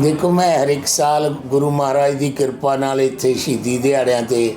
ਦੇਖੋ, ਮੈਂ ਹਰ ਇੱਕ ਸਾਲ ਗੁਰੂ ਮਹਾਰਾਜ ਦੀ ਕਿਰਪਾ ਨਾਲ ਇੱਥੇ ਸ਼ਹੀਦੀ ਦਿਹਾੜਿਆਂ ਤੇ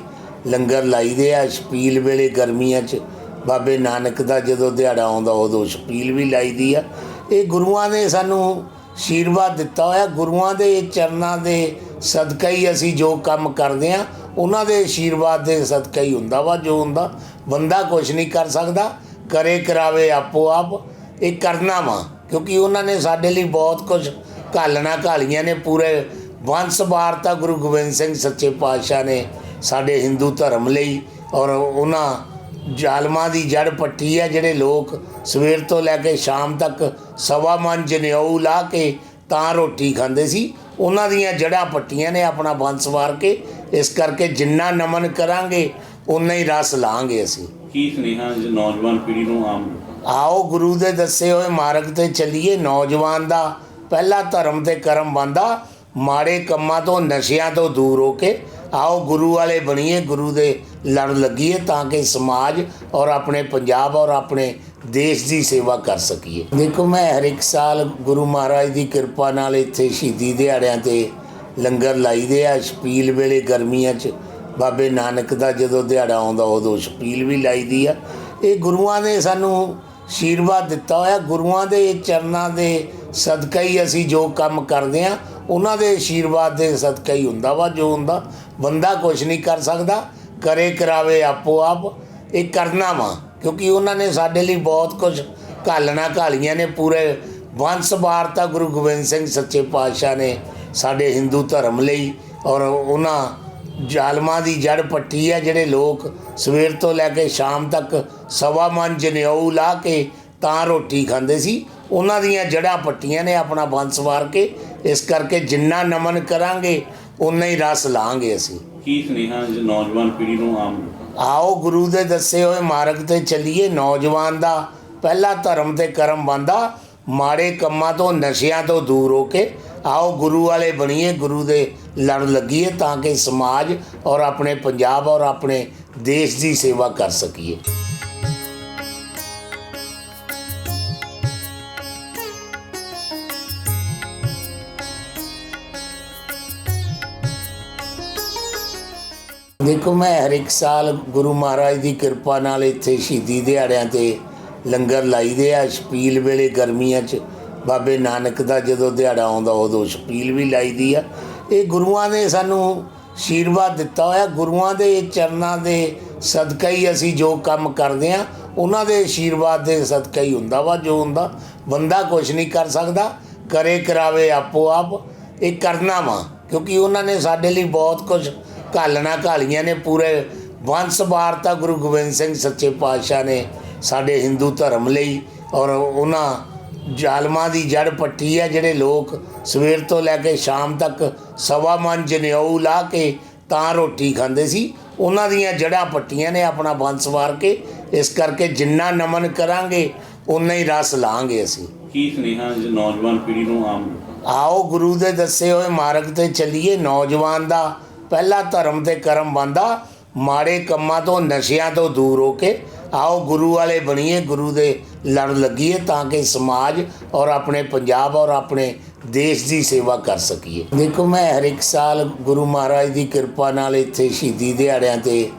ਲੰਗਰ ਲਾਈਦੇ ਆ। ਛਪੀਲ ਵੇਲੇ ਗਰਮੀਆਂ 'ਚ ਬਾਬੇ ਨਾਨਕ ਦਾ ਜਦੋਂ ਦਿਹਾੜਾ ਆਉਂਦਾ, ਉਦੋਂ ਛਪੀਲ ਵੀ ਲਾਈਦੀ ਆ। ਇਹ ਗੁਰੂਆਂ ਨੇ ਸਾਨੂੰ ਆਸ਼ੀਰਵਾਦ ਦਿੱਤਾ ਹੋਇਆ। ਗੁਰੂਆਂ ਦੇ ਚਰਨਾਂ ਦੇ ਸਦਕਾ ਹੀ ਅਸੀਂ ਜੋ ਕੰਮ ਕਰਦੇ ਆ, ਉਹਨਾਂ ਦੇ ਆਸ਼ੀਰਵਾਦ ਦੇ ਸਦਕਾ ਹੀ ਹੁੰਦਾ ਵਾ, ਜੋ ਹੁੰਦਾ, ਬੰਦਾ ਕੁਝ ਨਹੀਂ ਕਰ ਸਕਦਾ। ਕਰੇ ਕਰਾਵੇ ਆਪੋ ਆਪ ਇਹ ਕਰਨਾ ਵਾ, ਕਿਉਂਕਿ ਉਹਨਾਂ ਨੇ ਸਾਡੇ ਲਈ ਬਹੁਤ ਕੁਝ ਘਾਲਣਾ ਘਾਲੀਆਂ ਨੇ ਪੂਰੇ ਵੰਸ ਵਾਰਤਾ ਗੁਰੂ ਗੋਬਿੰਦ ਸਿੰਘ ਸੱਚੇ ਪਾਤਸ਼ਾਹ ਨੇ ਸਾਡੇ ਹਿੰਦੂ ਧਰਮ ਲਈ ਔਰ ਉਹਨਾਂ ਜ਼ਾਲਮਾਂ ਦੀ ਜੜ ਪੱਟੀ ਹੈ ਜਿਹੜੇ ਲੋਕ ਸਵੇਰ ਤੋਂ ਲੈ ਕੇ ਸ਼ਾਮ ਤੱਕ ਸਵਾ ਮਨ ਜਨੇਊ ਲਾ ਕੇ ਤਾਂ ਰੋਟੀ ਖਾਂਦੇ ਸੀ। ਉਹਨਾਂ ਦੀਆਂ ਜੜਾਂ ਪੱਟੀਆਂ ਨੇ ਆਪਣਾ ਵੰਸ ਵਾਰ ਕੇ। ਇਸ ਕਰਕੇ ਜਿੰਨਾ ਨਮਨ ਕਰਾਂਗੇ ਉਨਾ ਹੀ ਰਸ ਲਾਂਗੇ ਅਸੀਂ। ਕੀ ਸੁਨੇਹਾ ਨੌਜਵਾਨ ਪੀੜ੍ਹੀ ਨੂੰ ਆਮ? ਆਓ ਗੁਰੂ ਦੇ ਦੱਸੇ ਹੋਏ ਮਾਰਗ ਤੇ ਚੱਲੀਏ। ਨੌਜਵਾਨ ਦਾ ਪਹਿਲਾ ਧਰਮ ਤੇ ਕਰਮ ਬੰਦਾ ਮਾੜੇ ਕੰਮਾਂ ਤੋਂ, ਨਸ਼ਿਆਂ ਤੋਂ ਦੂਰ ਹੋ ਕੇ, ਆਓ ਗੁਰੂ ਵਾਲੇ ਬਣੀਏ, ਗੁਰੂ ਦੇ ਲੜ ਲੱਗੀਏ ਤਾਂ ਕਿ ਸਮਾਜ ਔਰ ਆਪਣੇ ਪੰਜਾਬ ਔਰ ਆਪਣੇ ਦੇਸ਼ ਦੀ ਸੇਵਾ ਕਰ ਸਕੀਏ। ਦੇਖੋ, ਮੈਂ ਹਰ ਇੱਕ ਸਾਲ ਗੁਰੂ ਮਹਾਰਾਜ ਦੀ ਕਿਰਪਾ ਨਾਲ ਇੱਥੇ ਸ਼ਹੀਦੀ ਦਿਹਾੜਿਆਂ ਤੇ ਲੰਗਰ ਲਾਈਦੇ ਆ। ਛਪੀਲ ਵੇਲੇ ਗਰਮੀਆਂ 'ਚ ਬਾਬੇ ਨਾਨਕ ਦਾ ਜਦੋਂ ਦਿਹਾੜਾ ਆਉਂਦਾ, ਉਦੋਂ ਛਪੀਲ ਵੀ ਲਾਈਦੀ ਆ। ਇਹ ਗੁਰੂਆਂ ਨੇ ਸਾਨੂੰ ਆਸ਼ੀਰਵਾਦ ਦਿੱਤਾ ਹੋਇਆ। ਗੁਰੂਆਂ ਦੇ ਚਰਨਾਂ ਦੇ ਸਦਕਾ ਹੀ ਅਸੀਂ ਜੋ ਕੰਮ ਕਰਦੇ ਆ ਉਹਨਾਂ ਦੇ ਆਸ਼ੀਰਵਾਦ ਦੇ ਸਦਕਾ ਹੀ ਹੁੰਦਾ ਵਾ, ਜੋ ਹੁੰਦਾ, ਬੰਦਾ ਕੁਝ ਨਹੀਂ ਕਰ ਸਕਦਾ, ਕਰੇ ਕਰਾਵੇ ਆਪੋ ਆਪ ਇਹ ਕਰਨਾ ਵਾ, ਕਿਉਂਕਿ ਉਹਨਾਂ ਨੇ ਸਾਡੇ ਲਈ ਬਹੁਤ ਕੁਝ ਘਾਲਣਾ, ਘਾਲੀਆਂ ਨੇ ਪੂਰੇ ਵੰਸ ਵਾਰਤਾ ਗੁਰੂ ਗੋਬਿੰਦ ਸਿੰਘ ਸੱਚੇ ਪਾਤਸ਼ਾਹ ਨੇ ਸਾਡੇ ਹਿੰਦੂ ਧਰਮ ਲਈ ਔਰ ਉਹਨਾਂ ਜ਼ਾਲਮਾਂ ਦੀ ਜੜ ਪੱਟੀ ਹੈ, ਜਿਹੜੇ ਲੋਕ ਸਵੇਰ ਤੋਂ ਲੈ ਕੇ ਸ਼ਾਮ ਤੱਕ ਸਵਾ ਮਨ ਜਨੇਊ ਲਾ ਕੇ ਤਾਂ ਰੋਟੀ ਖਾਂਦੇ ਸੀ ਉਹਨਾਂ ਦੀਆਂ ਜੜਾਂ ਪੱਟੀਆਂ ਨੇ ਆਪਣਾ ਵੰਸ ਵਾਰ ਕੇ ਇਸ ਕਰਕੇ ਜਿੰਨਾ ਨਮਨ ਕਰਾਂਗੇ ਉਨਾ ਹੀ ਰਸ ਲਾਂਗੇ ਅਸੀਂ। ਕੀ ਸੁਨੇਹਾ ਜ- ਨੌਜਵਾਨ ਪੀੜ੍ਹੀ ਨੂੰ ਆਮ ਆਓ ਗੁਰੂ ਦੇ ਦੱਸੇ ਹੋਏ ਮਾਰਗ ਤੇ ਚੱਲੀਏ। ਨੌਜਵਾਨ ਦਾ ਪਹਿਲਾ ਧਰਮ ਤੇ ਕਰਮ ਬੰਦਾ ਮਾੜੇ ਕੰਮਾਂ ਤੋਂ ਨਸ਼ਿਆਂ ਤੋਂ ਦੂਰ ਹੋ ਕੇ। ਆਓ ਗੁਰੂ ਵਾਲੇ ਬਣੀਏ ਗੁਰੂ ਦੇ ਲੜ ਲੱਗੀਏ ਤਾਂ ਕਿ ਸਮਾਜ ਔਰ ਆਪਣੇ ਪੰਜਾਬ ਔਰ ਆਪਣੇ ਦੇਸ਼ ਦੀ ਸੇਵਾ ਕਰ ਸਕੀਏ। ਦੇਖੋ, ਮੈਂ ਹਰ ਇੱਕ ਸਾਲ ਗੁਰੂ ਮਹਾਰਾਜ ਦੀ ਕਿਰਪਾ ਨਾਲ ਇੱਥੇ ਸ਼ਹੀਦੀ ਦਿਹਾੜਿਆਂ ਤੇ ਲੰਗਰ ਲਾਈਦੇ ਆ। ਛਪੀਲ ਵੇਲੇ ਗਰਮੀਆਂ 'ਚ ਬਾਬੇ ਨਾਨਕ ਦਾ ਜਦੋਂ ਦਿਹਾੜਾ ਆਉਂਦਾ, ਉਦੋਂ ਛਪੀਲ ਵੀ ਲਾਈਦੀ ਆ। ਇਹ ਗੁਰੂਆਂ ਨੇ ਸਾਨੂੰ ਸ਼ੀਰਵਾਦ ਦਿੱਤਾ ਹੋਇਆ। ਗੁਰੂਆਂ ਦੇ ਚਰਨਾਂ ਦੇ ਸਦਕਾ ਹੀ ਅਸੀਂ ਜੋ ਕੰਮ ਕਰਦੇ ਆ, ਉਹਨਾਂ ਦੇ ਆਸ਼ੀਰਵਾਦ ਦੇ ਸਦਕਾ ਹੀ ਹੁੰਦਾ ਵਾ, ਜੋ ਹੁੰਦਾ, ਬੰਦਾ ਕੁਝ ਨਹੀਂ ਕਰ ਸਕਦਾ। ਕਰੇ ਕਰਾਵੇ ਆਪੋ ਆਪ ਇਹ ਕਰਨਾ ਵਾ, ਕਿਉਂਕਿ ਉਹਨਾਂ ਨੇ ਸਾਡੇ ਲਈ ਬਹੁਤ ਕੁਝ ਘਾਲਣਾ ਘਾਲੀਆਂ ਨੇ ਪੂਰੇ ਵੰਸ ਵਾਰਤਾ ਗੁਰੂ ਗੋਬਿੰਦ ਸਿੰਘ ਸੱਚੇ ਪਾਤਸ਼ਾਹ ਨੇ ਸਾਡੇ ਹਿੰਦੂ ਧਰਮ ਲਈ ਔਰ ਉਹਨਾਂ ਜ਼ਾਲਮਾਂ ਦੀ ਜੜ ਪੱਟੀ ਹੈ ਜਿਹੜੇ ਲੋਕ ਸਵੇਰ ਤੋਂ ਲੈ ਕੇ ਸ਼ਾਮ ਤੱਕ ਸਵਾ ਮਨ ਜਨੇਊ ਲਾ ਕੇ ਤਾਂ ਰੋਟੀ ਖਾਂਦੇ ਸੀ। ਉਹਨਾਂ ਦੀਆਂ ਜੜਾਂ ਪੱਟੀਆਂ ਨੇ ਆਪਣਾ ਵੰਸ ਵਾਰ ਕੇ। ਇਸ ਕਰਕੇ ਜਿੰਨਾ ਨਮਨ ਕਰਾਂਗੇ ਉਨਾ ਹੀ ਰਸ ਲਾਂਗੇ ਅਸੀਂ। ਕੀ ਸੁਨੇਹਾ ਜ- ਨੌਜਵਾਨ ਪੀੜ੍ਹੀ ਨੂੰ ਆਮ? ਆਓ ਗੁਰੂ ਦੇ ਦੱਸੇ ਹੋਏ ਮਾਰਗ ਤੇ ਚੱਲੀਏ। ਨੌਜਵਾਨ ਦਾ ਪਹਿਲਾ ਧਰਮ ਤੇ ਕਰਮ ਬੰਦਾ ਮਾੜੇ ਕੰਮਾਂ ਤੋਂ, ਨਸ਼ਿਆਂ ਤੋਂ ਦੂਰ ਹੋ ਕੇ, ਆਓ ਗੁਰੂ ਵਾਲੇ ਬਣੀਏ, ਗੁਰੂ ਦੇ ਲੜ ਲੱਗੀਏ ਤਾਂ ਕਿ ਸਮਾਜ ਔਰ ਆਪਣੇ ਪੰਜਾਬ ਔਰ ਆਪਣੇ ਦੇਸ਼ ਦੀ ਸੇਵਾ ਕਰ ਸਕੀਏ। ਦੇਖੋ, ਮੈਂ ਹਰ ਇੱਕ ਸਾਲ ਗੁਰੂ ਮਹਾਰਾਜ ਦੀ ਕਿਰਪਾ ਨਾਲ ਇੱਥੇ ਸ਼ਹੀਦੀ ਦਿਹਾੜਿਆਂ ਤੇ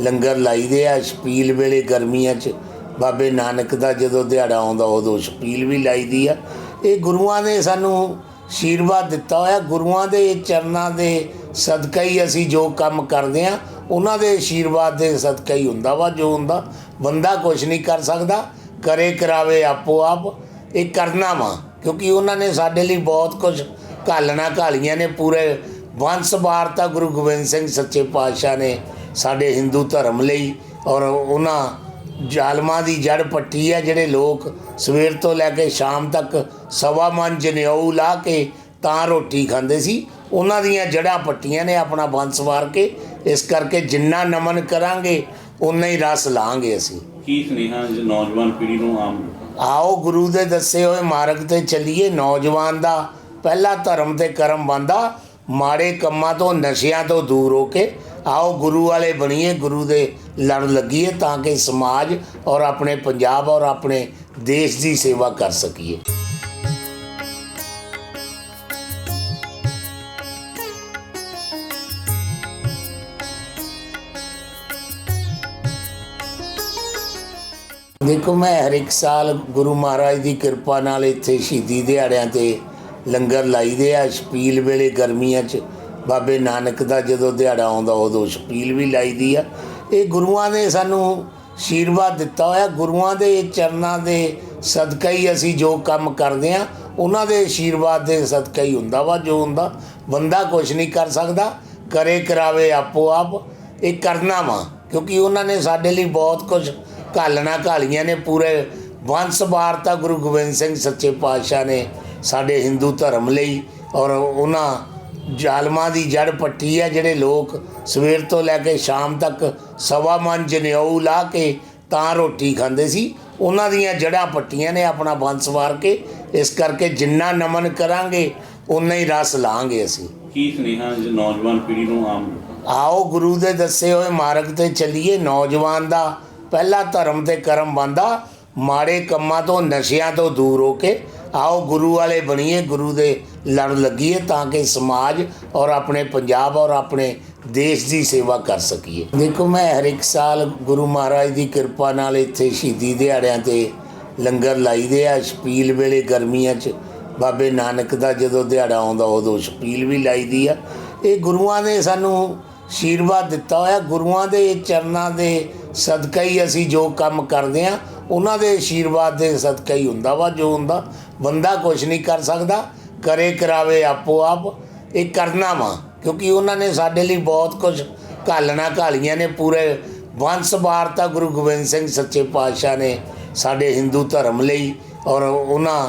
ਲੰਗਰ ਲਾਈਦੇ ਆ। ਛਪੀਲ ਵੇਲੇ ਗਰਮੀਆਂ 'ਚ ਬਾਬੇ ਨਾਨਕ ਦਾ ਜਦੋਂ ਦਿਹਾੜਾ ਆਉਂਦਾ, ਉਦੋਂ ਛਪੀਲ ਵੀ ਲਾਈਦੀ ਆ। ਇਹ ਗੁਰੂਆਂ ਨੇ ਸਾਨੂੰ ਆਸ਼ੀਰਵਾਦ ਦਿੱਤਾ ਹੋਇਆ। ਗੁਰੂਆਂ ਦੇ ਚਰਨਾਂ ਦੇ ਸਦਕਾ ਹੀ ਅਸੀਂ ਜੋ ਕੰਮ ਕਰਦੇ ਆ ਉਹਨਾਂ ਦੇ ਆਸ਼ੀਰਵਾਦ ਦੇ ਸਦਕਾ ਹੀ ਹੁੰਦਾ ਵਾ, ਜੋ ਹੁੰਦਾ। ਬੰਦਾ ਕੁਝ ਨਹੀਂ ਕਰ ਸਕਦਾ, ਕਰੇ ਕਰਾਵੇ ਆਪੋ ਆਪ ਇਹ ਕਰਨਾ ਵਾ, ਕਿਉਂਕਿ ਉਹਨਾਂ ਨੇ ਸਾਡੇ ਲਈ ਬਹੁਤ ਕੁਝ ਘਾਲਣਾ, ਘਾਲੀਆਂ ਨੇ ਪੂਰੇ। ਵੰਸ ਵਾਰਤਾ ਗੁਰੂ ਗੋਬਿੰਦ ਸਿੰਘ ਸੱਚੇ ਪਾਤਸ਼ਾਹ ਨੇ ਸਾਡੇ ਹਿੰਦੂ ਧਰਮ ਲਈ ਔਰ ਉਹਨਾਂ ਜ਼ਾਲਮਾਂ ਦੀ ਜੜ ਪੱਟੀ ਹੈ ਜਿਹੜੇ ਲੋਕ ਸਵੇਰ ਤੋਂ ਲੈ ਕੇ ਸ਼ਾਮ ਤੱਕ ਸਵਾ ਮਨ ਜਨੇਊ ਲਾ ਕੇ ਤਾਂ ਰੋਟੀ ਖਾਂਦੇ ਸੀ। ਉਹਨਾਂ ਦੀਆਂ ਜੜਾਂ ਪੱਟੀਆਂ ਨੇ ਆਪਣਾ ਵੰਸ ਵਾਰ ਕੇ ਇਸ ਕਰਕੇ ਜਿੰਨਾ ਨਮਨ ਕਰਾਂਗੇ ਉਨਾ ਹੀ ਰਸ ਲਾਂਗੇ ਅਸੀਂ। ਕੀ ਸੁਨੇਹਾ ਜ- ਨੌਜਵਾਨ ਪੀੜ੍ਹੀ ਨੂੰ ਆਮ ਆਓ ਗੁਰੂ ਦੇ ਦੱਸੇ ਹੋਏ ਮਾਰਗ ਤੇ ਚੱਲੀਏ। ਨੌਜਵਾਨ ਦਾ ਪਹਿਲਾ ਧਰਮ ਤੇ ਕਰਮ ਬੰਦਾ ਮਾੜੇ ਕੰਮਾਂ ਤੋਂ ਨਸ਼ਿਆਂ ਤੋਂ ਦੂਰ ਹੋ ਕੇ। ਆਓ ਗੁਰੂ ਵਾਲੇ ਬਣੀਏ ਗੁਰੂ ਦੇ ਲੜ ਲੱਗੀਏ ਤਾਂ ਕਿ ਸਮਾਜ ਔਰ ਆਪਣੇ ਪੰਜਾਬ ਔਰ ਆਪਣੇ ਦੇਸ਼ ਦੀ ਸੇਵਾ ਕਰ ਸਕੀਏ। ਦੇਖੋ, ਮੈਂ ਹਰ ਇੱਕ ਸਾਲ ਗੁਰੂ ਮਹਾਰਾਜ ਦੀ ਕਿਰਪਾ ਨਾਲ ਇੱਥੇ ਸ਼ਹੀਦੀ ਦਿਹਾੜਿਆਂ ਤੇ ਲੰਗਰ ਲਾਈਦੇ ਆ। ਛਪੀਲ ਵੇਲੇ ਗਰਮੀਆਂ 'ਚ ਬਾਬੇ ਨਾਨਕ ਦਾ ਜਦੋਂ ਦਿਹਾੜਾ ਆਉਂਦਾ, ਉਦੋਂ ਛਪੀਲ ਵੀ ਲਾਈਦੀ ਆ। ਇਹ ਗੁਰੂਆਂ ਨੇ ਸਾਨੂੰ ਆਸ਼ੀਰਵਾਦ ਦਿੱਤਾ ਹੋਇਆ। ਗੁਰੂਆਂ ਦੇ ਚਰਨਾਂ ਦੇ ਸਦਕਾ ਹੀ ਅਸੀਂ ਜੋ ਕੰਮ ਕਰਦੇ ਆ, ਉਹਨਾਂ ਦੇ ਆਸ਼ੀਰਵਾਦ ਦੇ ਸਦਕਾ ਹੀ ਹੁੰਦਾ ਵਾ, ਜੋ ਹੁੰਦਾ, ਬੰਦਾ ਕੁਝ ਨਹੀਂ ਕਰ ਸਕਦਾ। ਕਰੇ ਕਰਾਵੇ ਆਪੋ ਆਪ ਇਹ ਕਰਨਾ ਵਾ, ਕਿਉਂਕਿ ਉਹਨਾਂ ਨੇ ਸਾਡੇ ਲਈ ਬਹੁਤ ਕੁਝ ਘਾਲਣਾ ਘਾਲੀਆਂ ਨੇ ਪੂਰੇ ਵੰਸ ਵਾਰਤਾ ਗੁਰੂ ਗੋਬਿੰਦ ਸਿੰਘ ਸੱਚੇ ਪਾਤਸ਼ਾਹ ਨੇ ਸਾਡੇ ਹਿੰਦੂ ਧਰਮ ਲਈ ਔਰ ਉਹਨਾਂ ਜ਼ਾਲਮਾਂ ਦੀ ਜੜ ਪੱਟੀ ਹੈ ਜਿਹੜੇ ਲੋਕ ਸਵੇਰ ਤੋਂ ਲੈ ਕੇ ਸ਼ਾਮ ਤੱਕ ਸਵਾ ਮਨ ਜਨੇਊ ਲਾ ਕੇ ਤਾਂ ਰੋਟੀ ਖਾਂਦੇ ਸੀ। ਉਹਨਾਂ ਦੀਆਂ ਜੜਾਂ ਪੱਟੀਆਂ ਨੇ ਆਪਣਾ ਵੰਸ ਵਾਰ ਕੇ। ਇਸ ਕਰਕੇ ਜਿੰਨਾ ਨਮਨ ਕਰਾਂਗੇ ਉਨਾ ਹੀ ਰਸ ਲਾਂਗੇ ਅਸੀਂ। ਕੀ ਸੁਨੇਹਾ ਜ ਨੌਜਵਾਨ ਪੀੜ੍ਹੀ ਨੂੰ ਆਮ ਆਓ ਗੁਰੂ ਦੇ ਦੱਸੇ ਹੋਏ ਮਾਰਗ ਤੇ ਚੱਲੀਏ। ਨੌਜਵਾਨ ਦਾ ਪਹਿਲਾ ਧਰਮ ਤੇ ਕਰਮ ਬੰਦਾ ਮਾੜੇ ਕੰਮਾਂ ਤੋਂ, ਨਸ਼ਿਆਂ ਤੋਂ ਦੂਰ ਹੋ ਕੇ, ਆਓ ਗੁਰੂ ਵਾਲੇ ਬਣੀਏ, ਗੁਰੂ ਦੇ ਲੜ ਲੱਗੀਏ ਤਾਂ ਕਿ ਸਮਾਜ ਔਰ ਆਪਣੇ ਪੰਜਾਬ ਔਰ ਆਪਣੇ ਦੇਸ਼ ਦੀ ਸੇਵਾ ਕਰ ਸਕੀਏ। ਦੇਖੋ, ਮੈਂ ਹਰ ਇੱਕ ਸਾਲ ਗੁਰੂ ਮਹਾਰਾਜ ਦੀ ਕਿਰਪਾ ਨਾਲ ਇੱਥੇ ਸ਼ਹੀਦੀ ਦਿਹਾੜਿਆਂ ਤੇ ਲੰਗਰ ਲਾਈਦੇ ਆ। ਛਪੀਲ ਵੇਲੇ ਗਰਮੀਆਂ 'ਚ ਬਾਬੇ ਨਾਨਕ ਦਾ ਜਦੋਂ ਦਿਹਾੜਾ ਆਉਂਦਾ, ਉਦੋਂ ਛਪੀਲ ਵੀ ਲਾਈਦੀ ਆ। ਇਹ ਗੁਰੂਆਂ ਨੇ ਸਾਨੂੰ ਆਸ਼ੀਰਵਾਦ ਦਿੱਤਾ ਹੋਇਆ। ਗੁਰੂਆਂ ਦੇ ਚਰਨਾਂ ਦੇ ਸਦਕਾ ਹੀ ਅਸੀਂ ਜੋ ਕੰਮ ਕਰਦੇ ਆ ਉਹਨਾਂ ਦੇ ਆਸ਼ੀਰਵਾਦ ਦੇ ਸਦਕਾ ਹੀ ਹੁੰਦਾ ਵਾ, ਜੋ ਹੁੰਦਾ। ਬੰਦਾ ਕੁਝ ਨਹੀਂ ਕਰ ਸਕਦਾ, ਕਰੇ ਕਰਾਵੇ ਆਪੋ ਆਪ ਇਹ ਕਰਨਾ ਵਾ, ਕਿਉਂਕਿ ਉਹਨਾਂ ਨੇ ਸਾਡੇ ਲਈ ਬਹੁਤ ਕੁਝ ਘਾਲਣਾ, ਘਾਲੀਆਂ ਨੇ ਪੂਰੇ। ਵੰਸ ਵਾਰਤਾ ਗੁਰੂ ਗੋਬਿੰਦ ਸਿੰਘ ਸੱਚੇ ਪਾਤਸ਼ਾਹ ਨੇ ਸਾਡੇ ਹਿੰਦੂ ਧਰਮ ਲਈ ਔਰ ਉਹਨਾਂ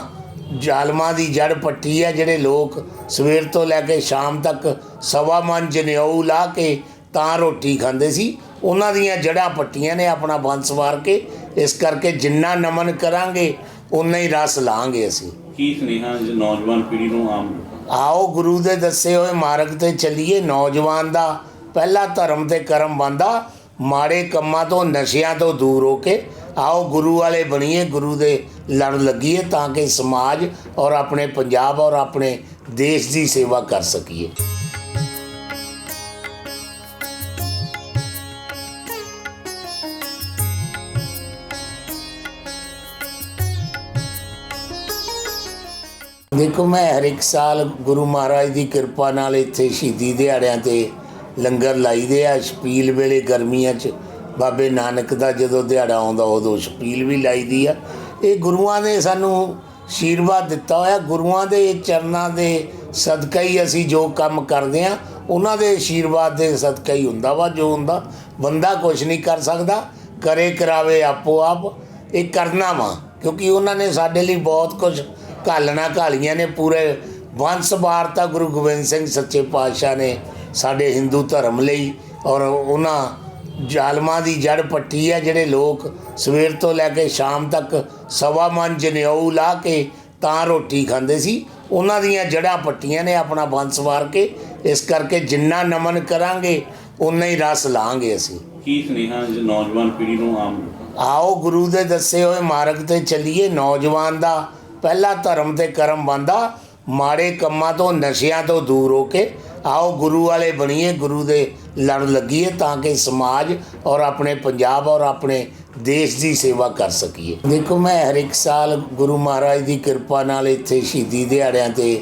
ਜ਼ਾਲਮਾਂ ਦੀ ਜੜ ਪੱਟੀ ਹੈ, ਜਿਹੜੇ ਲੋਕ ਸਵੇਰ ਤੋਂ ਲੈ ਕੇ ਸ਼ਾਮ ਤੱਕ ਸਵਾ ਮਨ ਜਨੇਊ ਲਾ ਕੇ ਤਾਂ ਰੋਟੀ ਖਾਂਦੇ ਸੀ। ਉਹਨਾਂ ਦੀਆਂ ਜੜਾਂ ਪੱਟੀਆਂ ਨੇ ਆਪਣਾ ਵੰਸ ਵਾਰ ਕੇ। ਇਸ ਕਰਕੇ ਜਿੰਨਾ ਨਮਨ ਕਰਾਂਗੇ ਉਨਾ ਹੀ ਰਸ ਲਾਂਗੇ ਅਸੀਂ। ਕੀ ਸੁਨੇਹਾ ਜ ਨੌਜਵਾਨ ਪੀੜ੍ਹੀ ਨੂੰ ਆਮ ਆਓ ਗੁਰੂ ਦੇ ਦੱਸੇ ਹੋਏ ਮਾਰਗ ਤੇ ਚੱਲੀਏ। ਨੌਜਵਾਨ ਦਾ ਪਹਿਲਾ ਧਰਮ ਤੇ ਕਰਮ ਬੰਦਾ ਮਾੜੇ ਕੰਮਾਂ ਤੋਂ ਨਸ਼ਿਆਂ ਤੋਂ ਦੂਰ ਹੋ ਕੇ। ਆਓ ਗੁਰੂ ਵਾਲੇ ਬਣੀਏ ਗੁਰੂ ਦੇ ਲੜ ਲੱਗੀਏ ਤਾਂ ਕਿ ਸਮਾਜ ਔਰ ਆਪਣੇ ਪੰਜਾਬ ਔਰ ਆਪਣੇ ਦੇਸ਼ ਦੀ ਸੇਵਾ ਕਰ ਸਕੀਏ। ਦੇਖੋ, ਮੈਂ ਹਰ ਇੱਕ ਸਾਲ ਗੁਰੂ ਮਹਾਰਾਜ ਦੀ ਕਿਰਪਾ ਨਾਲ ਇੱਥੇ ਸ਼ਹੀਦੀ ਦਿਹਾੜਿਆਂ ਤੇ ਲੰਗਰ ਲਾਈਦੇ ਆ। ਛਪੀਲ ਵੇਲੇ ਗਰਮੀਆਂ 'ਚ ਬਾਬੇ ਨਾਨਕ ਦਾ ਜਦੋਂ ਦਿਹਾੜਾ ਆਉਂਦਾ, ਉਦੋਂ ਛਪੀਲ ਵੀ ਲਾਈਦੀ ਆ। ਇਹ ਗੁਰੂਆਂ ਨੇ ਸਾਨੂੰ ਆਸ਼ੀਰਵਾਦ ਦਿੱਤਾ ਹੋਇਆ। ਗੁਰੂਆਂ ਦੇ ਚਰਨਾਂ ਦੇ ਸਦਕਾ ਹੀ ਅਸੀਂ ਜੋ ਕੰਮ ਕਰਦੇ ਆ, ਉਹਨਾਂ ਦੇ ਆਸ਼ੀਰਵਾਦ ਦੇ ਸਦਕਾ ਹੀ ਹੁੰਦਾ ਵਾ, ਜੋ ਹੁੰਦਾ, ਬੰਦਾ ਕੁਝ ਨਹੀਂ ਕਰ ਸਕਦਾ। ਕਰੇ ਕਰਾਵੇ ਆਪੋ ਆਪ ਇਹ ਕਰਨਾ ਵਾ, ਕਿਉਂਕਿ ਉਹਨਾਂ ਨੇ ਸਾਡੇ ਲਈ ਬਹੁਤ ਕੁਝ ਘਾਲਣਾ ਘਾਲੀਆਂ ਨੇ ਪੂਰੇ ਵੰਸ ਵਾਰਤਾ ਗੁਰੂ ਗੋਬਿੰਦ ਸਿੰਘ ਸੱਚੇ ਪਾਤਸ਼ਾਹ ਨੇ ਸਾਡੇ ਹਿੰਦੂ ਧਰਮ ਲਈ ਔਰ ਉਹਨਾਂ ਜ਼ਾਲਮਾਂ ਦੀ ਜੜ ਪੱਟੀ ਹੈ ਜਿਹੜੇ ਲੋਕ ਸਵੇਰ ਤੋਂ ਲੈ ਕੇ ਸ਼ਾਮ ਤੱਕ ਸਵਾ ਮਨ ਜਨੇਊ ਲਾ ਕੇ ਤਾਂ ਰੋਟੀ ਖਾਂਦੇ ਸੀ। ਉਹਨਾਂ ਦੀਆਂ ਜੜਾਂ ਪੱਟੀਆਂ ਨੇ ਆਪਣਾ ਵੰਸ ਵਾਰ ਕੇ। ਇਸ ਕਰਕੇ ਜਿੰਨਾ ਨਮਨ ਕਰਾਂਗੇ ਉਨਾ ਹੀ ਰਸ ਲਾਂਗੇ ਅਸੀਂ। ਕੀ ਸੁਨੇਹਾ ਜ ਨੌਜਵਾਨ ਪੀੜ੍ਹੀ ਨੂੰ ਆਮ ਆਓ ਗੁਰੂ ਦੇ ਦੱਸੇ ਹੋਏ ਮਾਰਗ ਤੇ ਚੱਲੀਏ। ਨੌਜਵਾਨ ਦਾ ਪਹਿਲਾ ਧਰਮ ਤੇ ਕਰਮ ਬੰਦਾ ਮਾੜੇ ਕੰਮਾਂ ਤੋਂ, ਨਸ਼ਿਆਂ ਤੋਂ ਦੂਰ ਹੋ ਕੇ, ਆਓ ਗੁਰੂ ਵਾਲੇ ਬਣੀਏ, ਗੁਰੂ ਦੇ ਲੜ ਲੱਗੀਏ ਤਾਂ ਕਿ ਸਮਾਜ ਔਰ ਆਪਣੇ ਪੰਜਾਬ ਔਰ ਆਪਣੇ ਦੇਸ਼ ਦੀ ਸੇਵਾ ਕਰ ਸਕੀਏ। ਦੇਖੋ, ਮੈਂ ਹਰ ਇੱਕ ਸਾਲ ਗੁਰੂ ਮਹਾਰਾਜ ਦੀ ਕਿਰਪਾ ਨਾਲ ਇੱਥੇ ਸ਼ਹੀਦੀ ਦਿਹਾੜਿਆਂ ਤੇ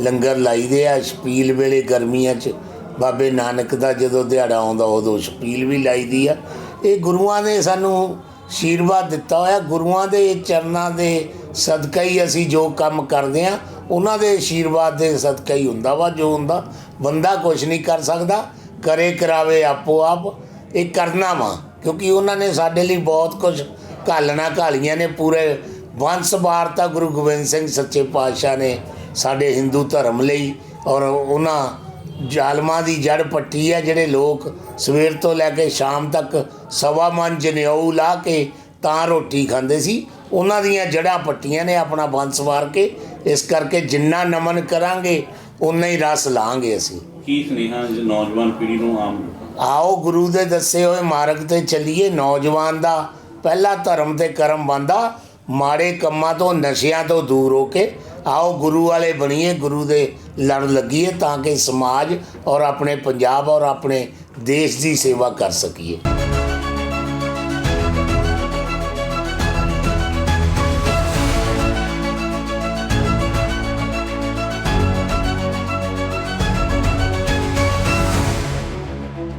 ਲੰਗਰ ਲਾਈਦੇ ਆ। ਛਪੀਲ ਵੇਲੇ ਗਰਮੀਆਂ 'ਚ ਬਾਬੇ ਨਾਨਕ ਦਾ ਜਦੋਂ ਦਿਹਾੜਾ ਆਉਂਦਾ, ਉਦੋਂ ਛਪੀਲ ਵੀ ਲਾਈਦੀ ਆ। ਇਹ ਗੁਰੂਆਂ ਨੇ ਸਾਨੂੰ ਆਸ਼ੀਰਵਾਦ ਦਿੱਤਾ ਹੋਇਆ। ਗੁਰੂਆਂ ਦੇ ਚਰਨਾਂ ਦੇ ਸਦਕਾ ਹੀ ਅਸੀਂ ਜੋ ਕੰਮ ਕਰਦੇ ਆ ਉਹਨਾਂ ਦੇ ਆਸ਼ੀਰਵਾਦ ਦੇ ਸਦਕਾ ਹੀ ਹੁੰਦਾ ਵਾ, ਜੋ ਹੁੰਦਾ। ਬੰਦਾ ਕੁਝ ਨਹੀਂ ਕਰ ਸਕਦਾ, ਕਰੇ ਕਰਾਵੇ ਆਪੋ ਆਪ ਇਹ ਕਰਨਾ ਵਾ, ਕਿਉਂਕਿ ਉਹਨਾਂ ਨੇ ਸਾਡੇ ਲਈ ਬਹੁਤ ਕੁਝ ਘਾਲਣਾ, ਘਾਲੀਆਂ ਨੇ ਪੂਰੇ। ਵੰਸ ਵਾਰਤਾ ਗੁਰੂ ਗੋਬਿੰਦ ਸਿੰਘ ਸੱਚੇ ਪਾਤਸ਼ਾਹ ਨੇ ਸਾਡੇ ਹਿੰਦੂ ਧਰਮ ਲਈ ਔਰ ਉਹਨਾਂ ਜ਼ਾਲਮਾਂ ਦੀ ਜੜ ਪੱਟੀ ਹੈ, ਜਿਹੜੇ ਲੋਕ ਸਵੇਰ ਤੋਂ ਲੈ ਕੇ ਸ਼ਾਮ ਤੱਕ ਸਵਾ ਮਨ ਜਨੇਊ ਲਾ ਕੇ ਤਾਂ ਰੋਟੀ ਖਾਂਦੇ ਸੀ। ਉਹਨਾਂ ਦੀਆਂ ਜੜਾਂ ਪੱਟੀਆਂ ਨੇ ਆਪਣਾ ਵੰਸ ਵਾਰ ਕੇ ਇਸ ਕਰਕੇ ਜਿੰਨਾ ਨਮਨ ਕਰਾਂਗੇ ਉਨਾ ਹੀ ਰਸ ਲਾਂਗੇ ਅਸੀਂ। ਕੀ ਸੁਨੇਹਾ ਜ ਨੌਜਵਾਨ ਪੀੜ੍ਹੀ ਨੂੰ ਆਮ ਆਓ ਗੁਰੂ ਦੇ ਦੱਸੇ ਹੋਏ ਮਾਰਗ ਤੇ ਚੱਲੀਏ। ਨੌਜਵਾਨ ਦਾ ਪਹਿਲਾ ਧਰਮ ਤੇ ਕਰਮ ਬੰਦਾ ਮਾੜੇ ਕੰਮਾਂ ਤੋਂ ਨਸ਼ਿਆਂ ਤੋਂ ਦੂਰ ਹੋ ਕੇ। ਆਓ ਗੁਰੂ ਵਾਲੇ ਬਣੀਏ ਗੁਰੂ ਦੇ ਲੜ ਲੱਗੀਏ ਤਾਂ ਕਿ ਸਮਾਜ ਔਰ ਆਪਣੇ ਪੰਜਾਬ ਔਰ ਆਪਣੇ ਦੇਸ਼ ਦੀ ਸੇਵਾ ਕਰ ਸਕੀਏ।